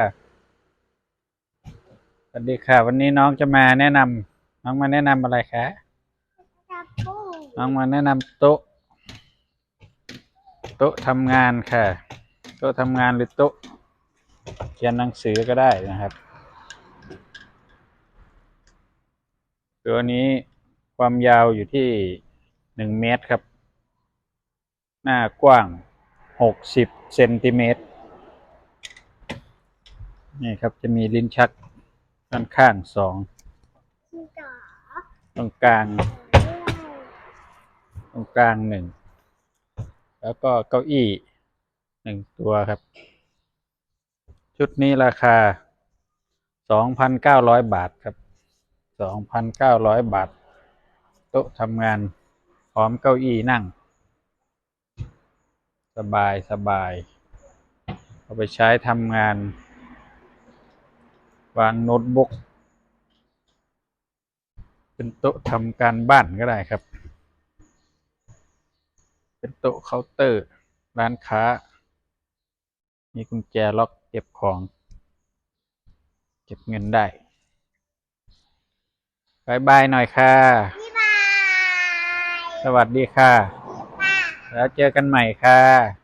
ค่ะสวัสดีค่ะ วันนี้น้องจะมาแนะนำน้องมาแนะนำอะไรคะน้องมาแนะนำโต๊ะโต๊ะทำงานค่ะ โต๊ะทำงานหรือโต๊ะเขียนหนังสือก็ได้นะครับ ตัวนี้ความยาวอยู่ที่หนึ่งเมตรครับ หน้ากว้างหกสิบเซนติเมตร นี่ครับจะมีลิ้นชักด้านข้างสองที่ต่อตรงกลางเรื่องตรงกลางหนึ่งแล้วก็เก้าอี้หนึ่งตัวครับ ชุดนี้ราคาสองพันเก้าร้อยบาทครับสองพันเก้าร้อยบาท โต๊ะทำงานพร้อมเก้าอี้นั่ง สบายสบายเอาไปใช้ทำงาน วางโน้ตบุ๊กเป็นโต๊ะทำการบ้านก็ได้ครับ เป็นโต๊ะเคาน์เตอร์ ร้านค้า มีกุญแจล็อกเก็บของ เก็บเงินได้บายบายหน่อยค่ะบ๊ายบายสวัสดีค่ะค่ะ แล้วเจอกันใหม่ค่ะ